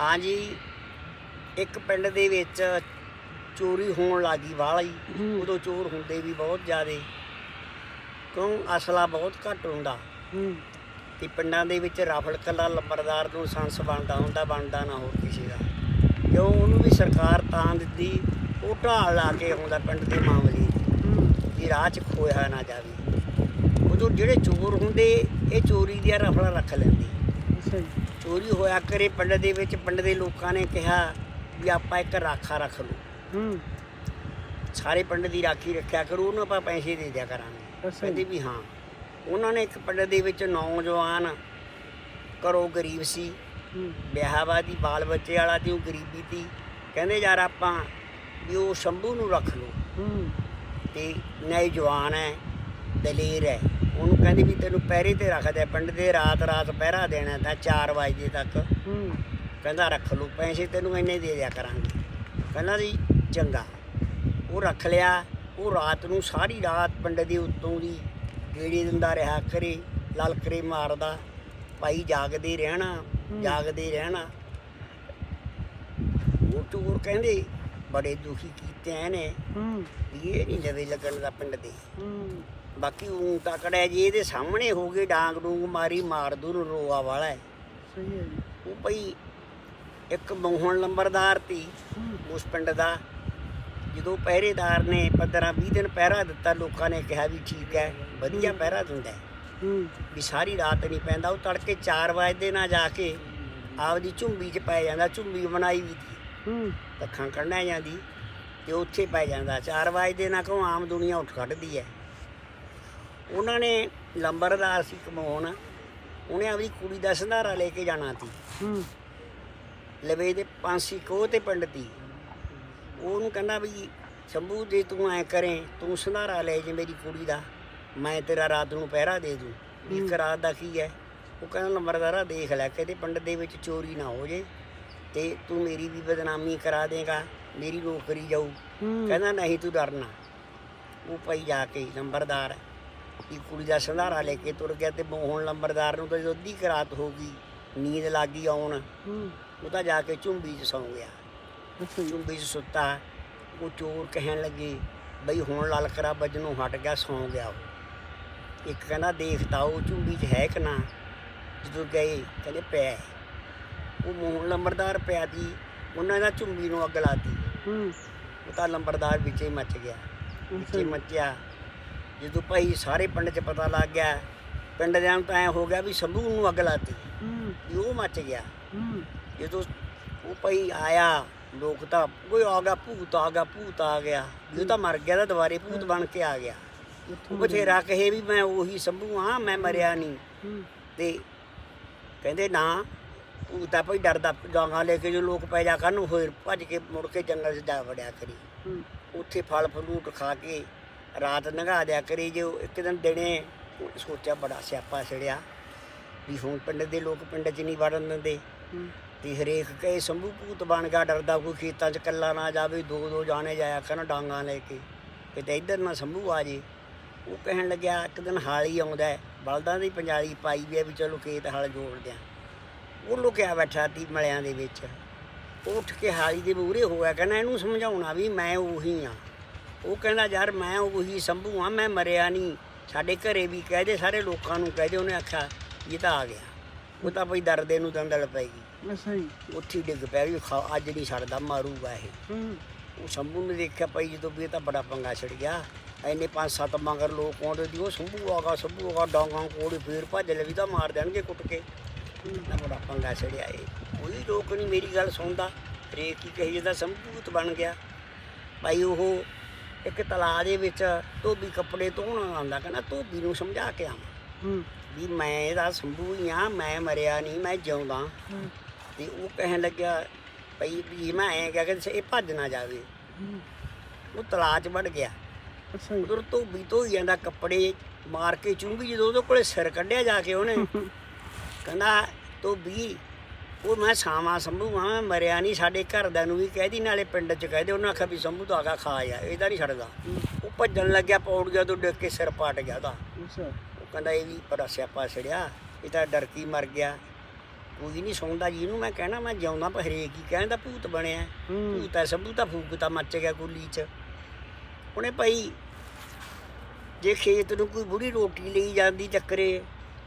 ਹਾਂਜੀ। ਇੱਕ ਪਿੰਡ ਦੇ ਵਿੱਚ ਚੋਰੀ ਹੋਣ ਲੱਗੀ ਵਾਲੀ। ਉਦੋਂ ਚੋਰ ਹੁੰਦੇ ਵੀ ਬਹੁਤ ਜ਼ਿਆਦੇ। ਕਿਉਂ? ਅਸਲਾ ਬਹੁਤ ਘੱਟ ਹੁੰਦਾ। ਤੇ ਪਿੰਡਾਂ ਦੇ ਵਿੱਚ ਰਫਲ ਕੱਲਾ ਲੰਬਰਦਾਰ ਨੂੰ ਸੰਸ ਬਣਦਾ ਹੁੰਦਾ ਬਣਦਾ ਨਾ ਹੋਰ ਕਿਸੇ ਦਾ। ਕਿਉਂ? ਉਹਨੂੰ ਵੀ ਸਰਕਾਰ ਤਾਂ ਦਿੱਤੀ। ਉਹ ਢਾਲ ਲਾ ਕੇ ਆਉਂਦਾ ਪਿੰਡ ਦੇ ਮਾਮਲੇ ਵੀ ਰਾਹ 'ਚ ਖੋਇਆ ਨਾ ਜਾਵੇ। ਉਦੋਂ ਜਿਹੜੇ ਚੋਰ ਹੁੰਦੇ ਇਹ ਚੋਰੀ ਦੀਆਂ ਰਫਲਾਂ ਰੱਖ ਲੈਂਦੇ। ਅੱਛਾ ਜੀ। ਚੋਰੀ ਹੋਇਆ ਕਰੇ ਪਿੰਡ ਦੇ ਵਿੱਚ ਪਿੰਡ ਦੇ ਲੋਕਾਂ ਨੇ ਕਿਹਾ ਵੀ ਆਪਾਂ ਇੱਕ ਰਾਖਾ ਰੱਖ ਲਓ। ਹੂੰ। ਸਾਰੇ ਪਿੰਡ ਦੀ ਰਾਖੀ ਰੱਖਿਆ ਕਰੋ ਉਹਨੂੰ ਆਪਾਂ ਪੈਸੇ ਦੇ ਦਿਆ ਕਰਾਂਗੇ। ਕਹਿੰਦੇ ਵੀ ਹਾਂ। ਉਹਨਾਂ ਨੇ ਇੱਕ ਪਿੰਡ ਦੇ ਵਿੱਚ ਨੌਜਵਾਨ ਘਰੋਂ ਗਰੀਬ ਸੀ। ਵਿਆਹਵਾਦੀ ਬਾਲ ਬੱਚੇ ਵਾਲਾ ਦੀ ਉਹ ਗਰੀਬੀ ਸੀ। ਕਹਿੰਦੇ ਯਾਰ ਆਪਾਂ ਵੀ ਉਹ ਸ਼ੰਭੂ ਨੂੰ ਰੱਖ ਲਓ। ਹੂੰ। ਤੇ ਨੌਜਵਾਨ ਜਵਾਨ ਹੈ ਦਲੇਰ ਹੈ। ਉਹਨੂੰ ਕਹਿੰਦੇ ਵੀ ਤੈਨੂੰ ਪਹਿਰੇ ਤੇ ਰੱਖਦੇ ਆ, ਪਿੰਡ ਦੇ ਰਾਤ ਰਾਤ ਪਹਿਰਾ ਦੇਣਾ ਤਾਂ 4 ਵਜੇ ਤੱਕ। ਹੂੰ। ਕਹਿੰਦਾ ਰੱਖ ਲਓ ਪੈਸੇ ਤੈਨੂੰ ਇੰਨੇ ਦੇ ਦਿਆ ਕਰਾਂਗੇ। ਕਹਿੰਦਾ ਜੀ ਚੰਗਾ। ਉਹ ਰੱਖ ਲਿਆ ਉਹ ਰਾਤ ਨੂੰ ਸਾਰੀ ਰਾਤ ਪਿੰਡ ਦੇ ਉੱਤੋਂ ਦੀ ਗੇੜੀ ਦਿੰਦਾ ਰਿਹਾ ਕਰੇ ਲਲਕਰੇ ਮਾਰਦਾ। ਭਾਈ ਜਾਗਦੇ ਰਹਿਣਾ। ਜਾਗਦੇ ਰਹਿਣਾ। ਉਹ ਚੋਰ ਕਹਿੰਦੇ ਬੜੇ ਦੁਖੀ ਕੀਤੇ ਵੀ ਇਹ ਨਹੀਂ ਲਵੇ ਲੱਗਣ ਦਾ ਪਿੰਡ ਦੇ। ਹੂੰ। ਬਾਕੀ ਉਹ ਤਕੜਾ ਜੀ ਇਹਦੇ ਸਾਹਮਣੇ ਹੋ ਗਏ ਡਾਂਗ ਡੂੰਗ ਮਾਰੀ ਮਾਰ ਦੂ ਨੂੰ ਰੋਆ ਵਾਲਾ ਹੈ। ਸਹੀ ਹੈ ਜੀ। ਉਹ ਭਈ ਇੱਕ ਮੋਹਣ ਲੰਬਰਦਾਰ ਤੀ ਹੂੰ। ਉਸ ਪਿੰਡ ਦਾ। ਜਦੋਂ ਪਹਿਰੇਦਾਰ ਨੇ 15 20 ਦਿਨ ਪਹਿਰਾ ਦਿੱਤਾ ਲੋਕਾਂ ਨੇ ਕਿਹਾ ਵੀ ਠੀਕ ਹੈ ਵਧੀਆ ਹੂੰ। ਪਹਿਰਾ ਦਿੰਦਾ ਹੈ, ਹੂੰ। ਵੀ ਸਾਰੀ ਰਾਤ ਨਹੀਂ ਪੈਂਦਾ ਉਹ ਤੜਕੇ 4 ਵਜੇ ਨਾ ਜਾ ਕੇ ਆਪਦੀ ਝੁੰਬੀ 'ਚ ਪੈ ਜਾਂਦਾ ਝੁੰਬੀ ਬਣਾਈ ਵੀ ਤੀ ਹੂੰ। ਅੱਖਾਂ ਕੱਢਣਾ ਜਾਂਦੀ ਤੇ ਉੱਥੇ ਪੈ ਜਾਂਦਾ। 4 ਵਜੇ ਨਾ ਕਹੋ ਆਮ ਦੁਨੀਆ ਉੱਠ ਖੜਦੀ ਹੈ? ਉਹਨਾਂ ਨੇ ਲੰਬਰਦਾਰ ਸੀ ਕਮਾਉਣ। ਉਹਨੇ ਆਪਦੀ ਕੁੜੀ ਦਾ ਸੰਧਾਰਾ ਲੈ ਕੇ ਜਾਣਾ ਸੀ। ਹੂੰ। ਲਵੇ ਦੇ ਪਾਂਸੀ ਕੋਹ ਤੇ ਪਿੰਡ ਤੀ ਉਹਨੂੰ ਕਹਿੰਦਾ ਵੀ ਸ਼ੰਭੂ ਜੇ ਤੂੰ ਐ ਕਰੇ ਤੂੰ ਸੰਧਾਰਾ ਲੈ ਜੇ ਮੇਰੀ ਕੁੜੀ ਦਾ। ਮੈਂ ਤੇਰਾ ਰਾਤ ਨੂੰ ਪਹਿਰਾ ਦੇ ਦੂੰ। ਇੱਕ। ਰਾਤ ਦਾ ਕੀ ਹੈ ਉਹ ਕਹਿੰਦਾ ਨੰਬਰਦਾਰਾ ਦੇਖ ਲੈ ਕਿਤੇ ਪਿੰਡ ਦੇ ਵਿੱਚ ਚੋਰੀ ਨਾ ਹੋ ਜੇ ਤੇ ਤੂੰ ਮੇਰੀ ਵੀ ਬਦਨਾਮੀ ਕਰਾ ਦੇਗਾ ਮੇਰੀ ਨੌਕਰੀ ਜਾਊ। ਕਹਿੰਦਾ ਨਹੀਂ ਤੂੰ ਡਰਨਾ। ਉਹ ਪਈ ਜਾ ਕੇ ਨੰਬਰਦਾਰ ਦੀ ਕੁੜੀ ਦਾ ਸੰਧਾਰਾ ਲੈ ਕੇ ਤੁਰ ਗਿਆ ਤੇ ਮੋਹਨ ਨੰਬਰਦਾਰ ਨੂੰ ਤਾਂ ਜਦੋਂ ਅੱਧੀ ਰਾਤ ਹੋ ਗਈ ਨੀਂਦ ਲੱਗ ਗਈ ਆਉਣ। ਹੂੰ। ਉਹ ਤਾਂ ਜਾ ਕੇ ਝੁੰਬੀ 'ਚ ਸੌਂ ਗਿਆ। ਝੁੰਬੀ 'ਚ ਸੁੱਤਾ। ਉਹ ਚੋਰ ਕਹਿਣ ਲੱਗੇ ਬਈ ਹੁਣ ਲਲਕਰਾ ਵੱਜਣੋਂ ਹਟ ਗਿਆ ਸੌਂ ਗਿਆ ਉਹ। ਇੱਕ ਕਹਿੰਦਾ ਦੇਖਤਾ ਉਹ ਝੁੰਬੀ 'ਚ ਹੈ ਕਿ ਨਾ? ਜਦੋਂ ਗਏ ਕਹਿੰਦੇ ਪਿਆ ਹੈ। ਉਹ ਮੋਹਨ ਲੰਬਰਦਾਰ ਪਿਆ ਦੀ ਉਹਨਾਂ ਦਾ ਝੁੰਬੀ ਨੂੰ ਅੱਗ ਲਾਤੀ। ਹੂੰ। ਉਹ ਤਾਂ ਲੰਬਰਦਾਰ ਵਿੱਚੇ ਹੀ ਮੱਚ ਗਿਆ। ਵਿੱਚੇ ਮੱਚਿਆ। ਜਦੋਂ ਭਾਈ ਸਾਰੇ ਪਿੰਡ 'ਚ ਪਤਾ ਲੱਗ ਗਿਆ ਪਿੰਡ ਦਿਆਂ ਨੂੰ ਤਾਂ ਐ ਹੋ ਗਿਆ ਵੀ ਸੰਭੂ ਨੂੰ ਅੱਗ ਲਾਤੀ। ਹੂੰ। ਵੀ ਉਹ ਮੱਚ ਗਿਆ। ਹੂੰ। ਜਦੋਂ ਉਹ ਭਾਈ ਆਇਆ ਲੋਕ ਤਾਂ ਕੋਈ ਆ ਗਿਆ ਭੂਤ ਆ ਗਿਆ ਭੂਤ ਆ ਗਿਆ। ਉਹ ਤਾਂ ਮਰ ਗਿਆ ਤਾਂ ਦੁਬਾਰੇ ਭੂਤ ਬਣ ਕੇ ਆ ਗਿਆ। ਉਹ ਬਥੇਰਾ ਕਹੇ ਵੀ ਮੈਂ ਉਹੀ ਸੰਭੂ ਹਾਂ ਮੈਂ ਮਰਿਆ ਨਹੀਂ। ਤੇ ਕਹਿੰਦੇ ਨਾ ਭੂਤ ਆ ਭਾਈ ਡਰਦਾ ਡਾਂਗਾ ਲੈ ਕੇ ਜੋ ਲੋਕ ਪੈ ਜਾ ਕਰਨ ਹੋਏ ਭੱਜ ਕੇ ਮੁੜ ਕੇ ਜੰਗਲ 'ਚ ਜਾ ਵੜਿਆ ਕਰੀ। ਉੱਥੇ ਫਲ ਫਰੂਟ ਖਾ ਕੇ ਰਾਤ ਲੰਘਾ ਦਿਆ ਕਰੀ ਜੋ ਇੱਕ ਦਿਨ ਦਿਨੇ ਉਹ ਸੋਚਿਆ ਬੜਾ ਸਿਆਪਾ ਛੜਿਆ ਵੀ ਹੁਣ ਪਿੰਡ ਦੇ ਲੋਕ ਪਿੰਡ 'ਚ ਨਹੀਂ ਵੜਨ ਦਿੰਦੇ। ਤੇ ਹਰੇਕ ਕਹੇ ਸੰਭੂ ਭੂਤ ਬਣ ਗਿਆ ਡਰਦਾ ਕੋਈ ਖੇਤਾਂ 'ਚ ਕੱਲਾ ਨਾ ਜਾਵੇ ਦੋ ਦੋ ਜਾਣੇ ਜਾਇਆ ਕਰਨ ਡਾਂਗਾ ਲੈ ਕੇ। ਕਿਤੇ ਇੱਧਰ ਨਾ ਸੰਭੂ ਆ ਜੇ। ਉਹ ਕਹਿਣ ਲੱਗਿਆ ਇੱਕ ਦਿਨ ਹਾਲੀ ਆਉਂਦਾ ਹੈ, ਬਲਦਾਂ ਦੀ ਪੰਜਾਲੀ ਪਾਈ ਵੀ ਹੈ ਵੀ ਚਲੋ ਖੇਤ ਹਲ ਜੋੜ ਦਿਆਂ। ਉਹ ਲੁਕਿਆ ਬੈਠਾ ਤੀ ਮਲਿਆਂ ਦੇ ਵਿੱਚ। ਉੱਠ ਕੇ ਹਾਲੀ ਦੇ ਮੂਹਰੇ ਹੋਇਆ ਕਹਿੰਦਾ ਇਹਨੂੰ ਸਮਝਾਉਣਾ ਵੀ ਮੈਂ ਉਹੀ ਆ। ਉਹ ਕਹਿੰਦਾ ਯਾਰ ਮੈਂ ਉਹੀ ਸੰਭੂ ਆ ਮੈਂ ਮਰਿਆ ਨਹੀਂ। ਸਾਡੇ ਘਰੇ ਵੀ ਕਹਿ ਦੇ ਸਾਰੇ ਲੋਕਾਂ ਨੂੰ ਕਹਿ ਦੇ। ਉਹਨੇ ਆਖਿਆ ਇਹ ਤਾਂ ਆ ਗਿਆ। ਉਹ ਤਾਂ ਭਈ ਦਰਦੇ ਨੂੰ ਦੰਦਲ ਪੈ ਗਈ। ਅੱਛਾ ਜੀ। ਉੱਥੇ ਡਿੱਗ ਪਿਆ ਵੀ ਖਾ- ਅੱਜ ਨਹੀਂ ਛੱਡਦਾ ਮਾਰੂਗਾ ਇਹ। ਹੂੰ। ਉਹ ਸ਼ੰਭੂ ਨੇ ਦੇਖਿਆ ਪਈ ਜਦੋਂ ਵੀ ਇਹ ਤਾਂ ਬੜਾ ਪੰਗਾ ਛੜ ਗਿਆ। ਐਨੇ ਪੰਜ ਸੱਤ ਮਗਰ ਲੋਕ ਆਉਂਦੇ ਦੀ ਉਹ ਸ਼ੰਭੂ ਆਗਾ ਸ਼ੰਭੂ ਆਗਾ ਡਾਂਗਾਂ ਕੋੜੀ ਫੇਰ ਭੱਜ ਲੈ ਵੀ ਤਾਂ ਮਾਰ ਦੇਣਗੇ ਕੁੱਟ ਕੇ। ਨਾ ਬੜਾ ਪੰਗਾ ਛੜਿਆ ਇਹ। ਕੋਈ ਲੋਕ ਨਹੀਂ ਮੇਰੀ ਗੱਲ ਸੁਣਦਾ। ਹਰੇਕ ਕੀ ਕਹੀ ਜਾਂਦਾ ਸੰਭੂਤ ਬਣ ਗਿਆ। ਭਾਈ ਉਹ ਇੱਕ ਤਲਾਅ ਦੇ ਵਿੱਚ ਧੋਬੀ ਕੱਪੜੇ ਧੋਣ ਆਉਂਦਾ ਕਹਿੰਦਾ ਧੋਬੀ ਨੂੰ ਸਮਝਾ ਕੇ ਆਵਾਂ। ਹੂੰ। ਵੀ ਮੈਂ ਇਹਦਾ ਸੰਭੂ ਹੀ ਆ ਮੈਂ ਮਰਿਆ ਨਹੀਂ ਮੈਂ ਜਿਉਂਦਾ। ਤੇ ਉਹ ਕਹਿਣ ਲੱਗਿਆ ਭਈ ਵੀ ਮੈਂ ਐਂ ਕਿਹਾ ਕਿ ਇਹ ਭੱਜ ਨਾ ਜਾਵੇ। ਉਹ ਤਲਾਅ 'ਚ ਵੜ ਗਿਆ। ਉਧਰ ਧੋਬੀ ਧੋਈ ਜਾਂਦਾ ਕੱਪੜੇ ਮਾਰ ਕੇ ਚੁੰਗੀ ਜਦੋਂ ਉਹਦੇ ਕੋਲੇ ਸਿਰ ਕੱਢਿਆ ਜਾ ਕੇ ਉਹਨੇ। ਕਹਿੰਦਾ ਧੋਬੀ ਉਹ ਮੈਂ ਸਾਵਾ ਸੰਭੂ ਆ ਮੈਂ ਮਰਿਆ ਨਹੀਂ ਸਾਡੇ ਘਰਦਿਆਂ ਨੂੰ ਵੀ ਕਹਿ ਦੀ ਨਾਲੇ ਪਿੰਡ 'ਚ ਕਹਿ ਦੇ ਉਹਨਾਂ ਆਖਿਆ ਵੀ ਸੰਭੂ ਤਾਂ ਆਗਾ ਖਾ ਜਾ ਇਹਦਾ ਨਹੀਂ ਛੱਡਦਾ। ਉਹ ਭੱਜਣ ਲੱਗਿਆ ਪੌੜੀਆਂ ਤੋਂ ਡਿੱਗ ਕੇ ਸਿਰ ਪਾਟ ਗਿਆ ਉਹਦਾ। ਉਹ ਕਹਿੰਦਾ ਇਹ ਵੀ ਬੜਾ ਸਿਆਪਾ ਛੜਿਆ ਇਹ ਤਾਂ ਡਰ ਕੀ ਮਰ ਗਿਆ। ਕੋਈ ਨਹੀਂ ਸੁਣਦਾ ਜੀ ਇਹਨੂੰ ਮੈਂ ਕਹਿਣਾ ਮੈਂ ਜਿਉਂਦਾ ਪਰ ਹਰੇਕ ਹੀ ਕਹਿੰਦਾ ਭੂਤ ਬਣਿਆ। ਭੂਤ ਐ ਸੰਭੂ ਤਾਂ ਫੂਕਤਾ ਮੱਚ ਗਿਆ ਕੁੱਲੀ 'ਚ। ਉਹਨੇ ਭਾਈ ਜੇ ਖੇਤ ਨੂੰ ਕੋਈ ਬੁੜੀ ਰੋਟੀ ਲਈ ਜਾਂਦੀ ਚੱਕਰੇ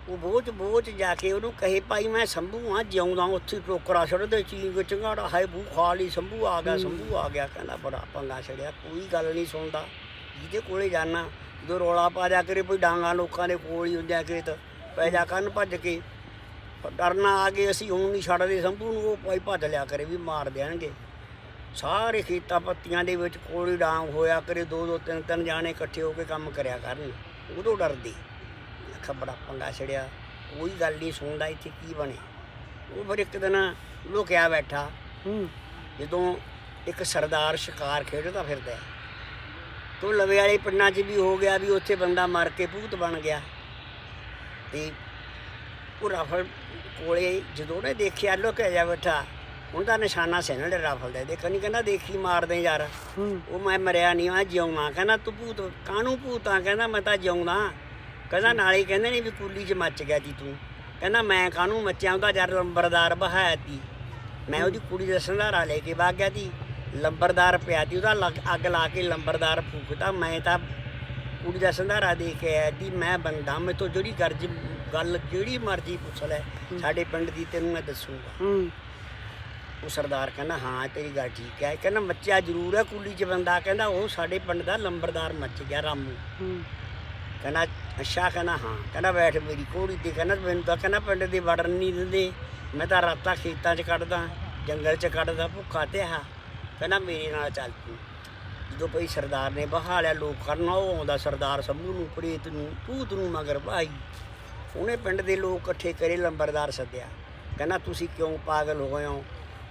ਉਹ ਬੋਝ ਬੋਝ ਜਾ ਕੇ ਉਹਨੂੰ ਕਹੇ ਭਾਈ ਮੈਂ ਸੰਭੂ ਆ ਜਿਉਂਦਾ ਉੱਥੇ ਟੋਕਰਾ ਛੱਡਦੇ ਚੀਂਗ ਚੰਗਾੜਾ ਹਾਏ ਬੂ ਖਾ ਲਈ ਸੰਭੂ ਆ ਗਿਆ ਸੰਭੂ ਆ ਗਿਆ ਕਹਿੰਦਾ ਬੜਾ ਪੰਗਾ ਛੜਿਆ। ਕੋਈ ਗੱਲ ਨਹੀਂ ਸੁਣਦਾ। ਜਿਹਦੇ ਕੋਲੇ ਜਾਣਾ ਜਦੋਂ ਰੋਲਾ ਪਾ ਜਾ ਕਰੇ ਕੋਈ ਡਾਂਗਾ ਲੋਕਾਂ ਦੇ ਕੋਲ ਹੀ ਹੁੰਦਿਆ ਖੇਤ ਪੈ ਜਾ ਕੰਨ ਭੱਜ ਕੇ। ਡਰਨਾ ਆ ਗਏ ਅਸੀਂ ਹੁਣ ਨਹੀਂ ਛੱਡਦੇ ਸੰਭੂ ਨੂੰ ਉਹ ਭਾਈ ਭੱਜ ਲਿਆ ਕਰੇ ਵੀ ਮਾਰ ਦੇਣਗੇ। ਸਾਰੇ ਖੇਤਾਂ ਪੱਤੀਆਂ ਦੇ ਵਿੱਚ ਕੋੜੀ ਡਾਂਗ ਹੋਇਆ ਕਰੇ ਦੋ ਦੋ ਤਿੰਨ ਤਿੰਨ ਜਾਣੇ ਇਕੱਠੇ ਹੋ ਕੇ ਕੰਮ ਕਰਿਆ ਕਰਨ। ਉਦੋਂ ਡਰਦੀ। ਖਬੜਾ ਪੰਗਾ ਛੜਿਆ। ਕੋਈ ਗੱਲ ਨਹੀਂ ਸੁਣਦਾ ਇੱਥੇ ਕੀ ਬਣੇ। ਉਹ ਫਿਰ ਇੱਕ ਦਿਨ ਲੁਕਿਆ ਬੈਠਾ। ਹੂੰ। ਜਦੋਂ ਇੱਕ ਸਰਦਾਰ ਸ਼ਿਕਾਰ ਖੇਡਦਾ ਫਿਰਦਾ ਹੈ। ਤੋ ਲਵੇ ਵਾਲੇ ਪਿੰਡਾਂ 'ਚ ਵੀ ਹੋ ਗਿਆ ਵੀ ਉੱਥੇ ਬੰਦਾ ਮਰ ਕੇ ਭੂਤ ਬਣ ਗਿਆ। ਤੇ ਉਹ ਰਾਫਲ ਕੋਲੇ ਜਦੋਂ ਨੇ ਦੇਖਿਆ ਲੁਕਿਆ ਜਾ ਬੈਠਾ ਉਹਦਾ ਨਿਸ਼ਾਨਾ ਸੀ ਨਾ ਰਾਫਲ ਦਾ। ਦੇਖਣ ਨਹੀਂ ਕਹਿੰਦਾ ਦੇਖੀ ਮਾਰਦੇ ਯਾਰ। ਉਹ ਮੈਂ ਮਰਿਆ ਨਹੀਂ ਆ ਜਿਉਣਾ ਕਹਿੰਦਾ ਤੂੰ ਭੂਤ ਕਾਹਨੂੰ ਭੂਤਾਂ ਕਹਿੰਦਾ ਮੈਂ ਤਾਂ ਜਿਉਂਦਾ। ਕਹਿੰਦਾ ਨਾਲੇ ਕਹਿੰਦੇ ਨੇ ਵੀ ਕੁੱਲੀ 'ਚ ਮੱਚ ਗਿਆ ਜੀ ਤੂੰ। ਕਹਿੰਦਾ ਮੈਂ ਕਾਹਨੂੰ ਮੱਚਿਆ? ਉਹਦਾ ਜਦ ਲੰਬਰਦਾਰ ਬਹਾਇਆ ਤੀ। ਮੈਂ ਉਹਦੀ ਕੁੜੀ ਦਾ ਸੰਧਾਰਾ ਲੈ ਕੇ ਵਗ ਗਿਆ ਤੀ। ਲੰਬਰਦਾਰ ਪਿਆ ਤੀ ਉਹਦਾ ਲੱਗ- ਅੱਗ ਲਾ ਕੇ ਲੰਬਰਦਾਰ ਫੂਕਦਾ ਮੈਂ ਤਾਂ ਕੁੜੀ ਦਾ ਸੰਧਾਰਾ ਦੇ ਕੇ ਆਇਆ ਤੀ। ਮੈਂ ਬੰਦਾ ਮੈਂ ਤੋਂ ਜਿਹੜੀ ਗਰਜ ਗੱਲ ਜਿਹੜੀ ਮਰਜ਼ੀ ਪੁੱਛ ਲੈ। ਸਾਡੇ ਪਿੰਡ ਦੀ ਤੈਨੂੰ ਮੈਂ ਦੱਸੂਗਾ। ਹੂੰ। ਉਹ ਸਰਦਾਰ ਕਹਿੰਦਾ ਹਾਂ ਤੇਰੀ ਗੱਲ ਠੀਕ ਹੈ। ਕਹਿੰਦਾ ਮੱਚਿਆ ਜ਼ਰੂਰ ਹੈ ਕੁੱਲੀ 'ਚ ਬੰਦਾ। ਕਹਿੰਦਾ ਉਹ ਸਾਡੇ ਪਿੰਡ ਦਾ ਲੰਬਰਦਾਰ ਮੱਚ ਗਿਆ ਰਾਮੂ। ਹੂੰ। ਕਹਿੰਦਾ ਅੱਛਾ ਕਹਿੰਦਾ ਹਾਂ। ਕਹਿੰਦਾ ਬੈਠ ਮੇਰੀ ਕੋੜੀ ਤੇ ਕਹਿੰਦਾ, ਮੈਨੂੰ ਤਾਂ ਕਹਿੰਦਾ ਪਿੰਡ ਦੇ ਵੜਨ ਨਹੀਂ ਦਿੰਦੇ। ਮੈਂ ਤਾਂ ਰਾਤਾਂ ਖੇਤਾਂ 'ਚ ਕੱਢਦਾ, ਜੰਗਲ 'ਚ ਕੱਢਦਾ, ਭੁੱਖਾ ਤੇ ਆ। ਕਹਿੰਦਾ ਮੇਰੇ ਨਾਲ ਚੱਲ ਤੂੰ। ਜਦੋਂ ਭਈ ਸਰਦਾਰ ਨੇ ਬਹਾਲਿਆ ਲੋਕ ਕਰਨਾ ਉਹ ਆਉਂਦਾ ਸਰਦਾਰ ਸੰਭੂ ਨੂੰ, ਪ੍ਰੇਤ ਨੂੰ, ਭੂਤ ਨੂੰ ਮਗਰ ਭਾਈ। ਉਹਨੇ ਪਿੰਡ ਦੇ ਲੋਕ ਇਕੱਠੇ ਕਰੇ ਲੰਬਰਦਾਰ ਸੱਦਿਆ। ਕਹਿੰਦਾ, ਤੁਸੀਂ ਕਿਉਂ ਪਾਗਲ ਹੋਏ ਹੋ?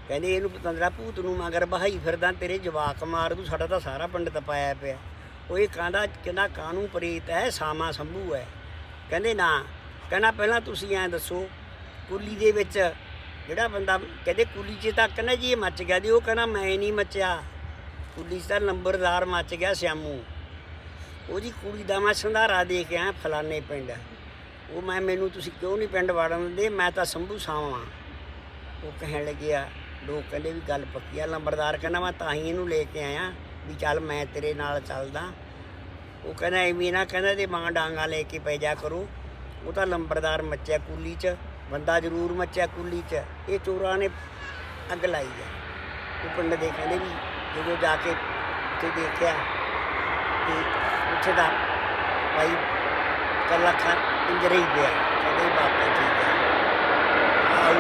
ਕਹਿੰਦੇ, ਇਹਨੂੰ ਪਤੰਦਰਾ ਭੂਤ ਨੂੰ ਮਗਰ ਬਹਾਈ ਫਿਰਦਾ, ਤੇਰੇ ਜਵਾਕ ਮਾਰ ਦੂ, ਸਾਡਾ ਤਾਂ ਸਾਰਾ ਪਿੰਡ ਤਪਾਇਆ ਪਿਆ। ਉਹ ਇਹ ਕਹਿੰਦਾ ਕਹਿੰਦਾ ਕਾਨੂੰ ਪ੍ਰੇਤ ਹੈ, ਸਾਮਾ ਸੰਭੂ ਹੈ। ਕਹਿੰਦੇ ਨਾ, ਕਹਿੰਦਾ ਪਹਿਲਾਂ ਤੁਸੀਂ ਐਂ ਦੱਸੋ, ਕੁੱਲੀ ਦੇ ਵਿੱਚ ਜਿਹੜਾ ਬੰਦਾ ਕਹਿੰਦੇ ਕੁਲੀ 'ਚ ਤਾਂ ਕਹਿੰਦਾ ਜੀ ਇਹ ਮੱਚ ਗਿਆ ਦੀ ਉਹ ਕਹਿੰਦਾ ਮੈਂ ਨਹੀਂ ਮੱਚਿਆ। ਕੁੱਲੀ 'ਚ ਤਾਂ ਨੰਬਰਦਾਰ ਮੱਚ ਗਿਆ ਸਿਆਮੂ। ਉਹਦੀ ਕੁੜੀ ਦਾ ਮੈਂ ਸੰਧਾਰਾ ਦੇ ਕੇ ਆਇਆ ਫਲਾਣੇ ਪਿੰਡ। ਉਹ ਮੈਂ ਮੈਨੂੰ ਤੁਸੀਂ ਕਿਉਂ ਨਹੀਂ ਪਿੰਡ ਵੜਨ ਦਿੰਦੇ? ਮੈਂ ਤਾਂ ਸੰਭੂ ਸਾਵਾਂ ਉਹ ਕਹਿਣ ਲੱਗਿਆ, ਲੋਕ ਕਹਿੰਦੇ ਵੀ ਗੱਲ ਪੱਕੀ ਆ ਲੰਬਰਦਾਰ ਕਹਿੰਦਾ ਮੈਂ ਤਾਂ ਹੀ ਇਹਨੂੰ ਲੈ ਕੇ ਆਇਆ। ਵੀ ਚੱਲ ਮੈਂ ਤੇਰੇ ਨਾਲ ਚੱਲਦਾ। ਉਹ ਕਹਿੰਦਾ ਐਵੇਂ ਨਾ ਕਹਿੰਦਾ ਤੇ ਮਾਂ ਡਾਂਗਾ ਲੈ ਕੇ ਪੈ ਜਾ ਕਰੋ। ਉਹ ਤਾਂ ਲੰਬੜਦਾਰ ਮੱਚਿਆ ਕੁੱਲੀ 'ਚ, ਬੰਦਾ ਜ਼ਰੂਰ ਮੱਚਿਆ ਕੁੱਲੀ 'ਚ। ਇਹ ਚੋਰਾਂ ਨੇ ਅੱਗ ਲਾਈ ਆ। ਉਹ ਪਿੰਡ ਦੇ ਕਹਿੰਦੇ ਵੀ ਜਦੋਂ ਜਾ ਕੇ ਉੱਥੇ ਦੇਖਿਆ ਤੇ ਉੱਥੇ ਦਾ ਭਾਈ ਕੱਲਾ ਖਾਂ ਇੰਜਰੇ ਹੀ ਪਿਆ। ਕਹਿੰਦੇ ਬਾਪੇ ਠੀਕ ਹੈ ਆਉ